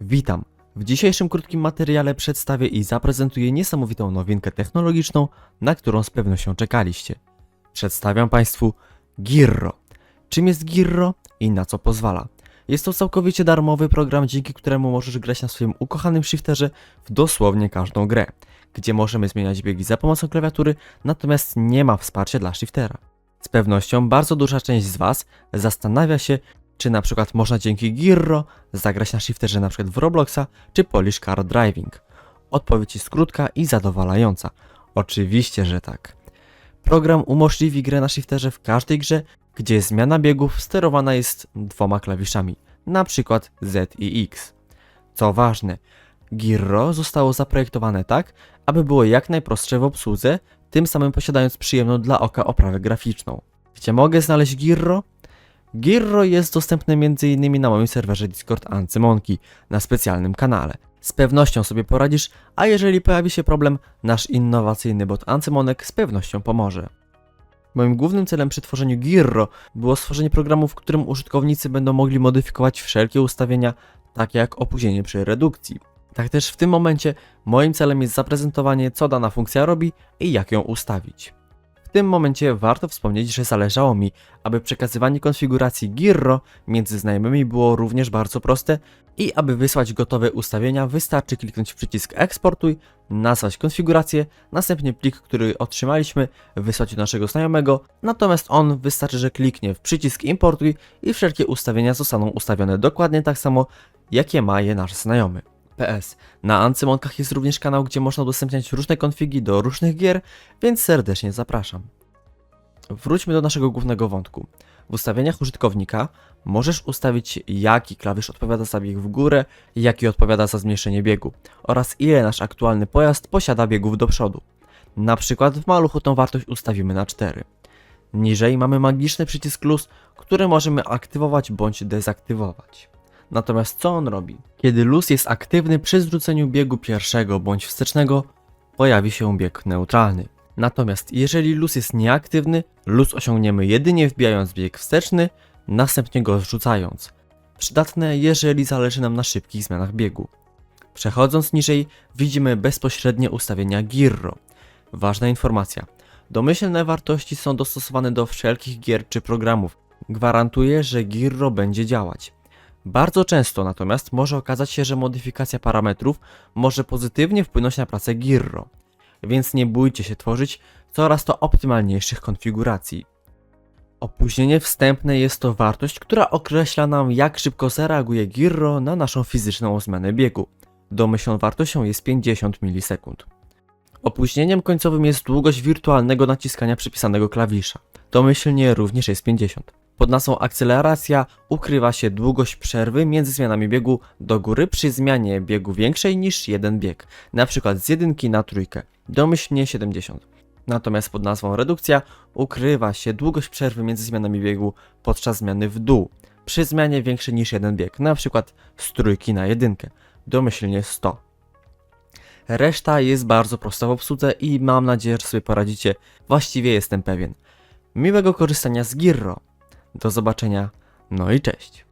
Witam! W dzisiejszym krótkim materiale przedstawię i zaprezentuję niesamowitą nowinkę technologiczną, na którą z pewnością czekaliście. Przedstawiam Państwu Girro. Czym jest Girro i na co pozwala? Jest to całkowicie darmowy program, dzięki któremu możesz grać na swoim ukochanym shifterze w dosłownie każdą grę, gdzie możemy zmieniać biegi za pomocą klawiatury, natomiast nie ma wsparcia dla shiftera. Z pewnością bardzo duża część z Was zastanawia się, czy na przykład można dzięki Girro zagrać na shifterze na przykład w Robloxa czy Polish Car Driving. Odpowiedź jest krótka i zadowalająca. Oczywiście, że tak. Program umożliwi grę na shifterze w każdej grze, gdzie zmiana biegów sterowana jest dwoma klawiszami, na przykład Z i X. Co ważne, Girro zostało zaprojektowane tak, aby było jak najprostsze w obsłudze, tym samym posiadając przyjemną dla oka oprawę graficzną. Gdzie mogę znaleźć Girro? Girro jest dostępne m.in. na moim serwerze Discord Ancymonki na specjalnym kanale. Z pewnością sobie poradzisz, a jeżeli pojawi się problem, nasz innowacyjny bot Ancymonek z pewnością pomoże. Moim głównym celem przy tworzeniu Girro było stworzenie programu, w którym użytkownicy będą mogli modyfikować wszelkie ustawienia, takie jak opóźnienie przy redukcji. Tak też w tym momencie moim celem jest zaprezentowanie, co dana funkcja robi i jak ją ustawić. W tym momencie warto wspomnieć, że zależało mi, aby przekazywanie konfiguracji Girro między znajomymi było również bardzo proste i aby wysłać gotowe ustawienia wystarczy kliknąć przycisk eksportuj, nazwać konfigurację, następnie plik, który otrzymaliśmy wysłać do naszego znajomego, natomiast on wystarczy, że kliknie w przycisk importuj i wszelkie ustawienia zostaną ustawione dokładnie tak samo, jakie ma je nasz znajomy. PS. Na Ancymonkach jest również kanał, gdzie można udostępniać różne konfigi do różnych gier, więc serdecznie zapraszam. Wróćmy do naszego głównego wątku. W ustawieniach użytkownika możesz ustawić jaki klawisz odpowiada za bieg w górę, jaki odpowiada za zmniejszenie biegu oraz ile nasz aktualny pojazd posiada biegów do przodu. Na przykład w maluchu tą wartość ustawimy na 4. Niżej mamy magiczny przycisk luz, który możemy aktywować bądź dezaktywować. Natomiast co on robi? Kiedy luz jest aktywny przy zwróceniu biegu pierwszego bądź wstecznego, pojawi się bieg neutralny. Natomiast jeżeli luz jest nieaktywny, luz osiągniemy jedynie wbijając bieg wsteczny, następnie go zrzucając. Przydatne, jeżeli zależy nam na szybkich zmianach biegu. Przechodząc niżej, widzimy bezpośrednie ustawienia Girro. Ważna informacja. Domyślne wartości są dostosowane do wszelkich gier czy programów. Gwarantuję, że Girro będzie działać. Bardzo często natomiast może okazać się, że modyfikacja parametrów może pozytywnie wpłynąć na pracę Girro, więc nie bójcie się tworzyć coraz to optymalniejszych konfiguracji. Opóźnienie wstępne jest to wartość, która określa nam jak szybko zareaguje Girro na naszą fizyczną zmianę biegu. Domyślną wartością jest 50 milisekund. Opóźnieniem końcowym jest długość wirtualnego naciskania przypisanego klawisza. Domyślnie również jest 50. Pod nazwą akceleracja ukrywa się długość przerwy między zmianami biegu do góry przy zmianie biegu większej niż jeden bieg, np. z jedynki na trójkę, domyślnie 70. Natomiast pod nazwą redukcja ukrywa się długość przerwy między zmianami biegu podczas zmiany w dół, przy zmianie większej niż jeden bieg, np. z trójki na jedynkę, domyślnie 100. Reszta jest bardzo prosta w obsłudze i mam nadzieję, że sobie poradzicie, właściwie jestem pewien. Miłego korzystania z Girro. Do zobaczenia, no i cześć.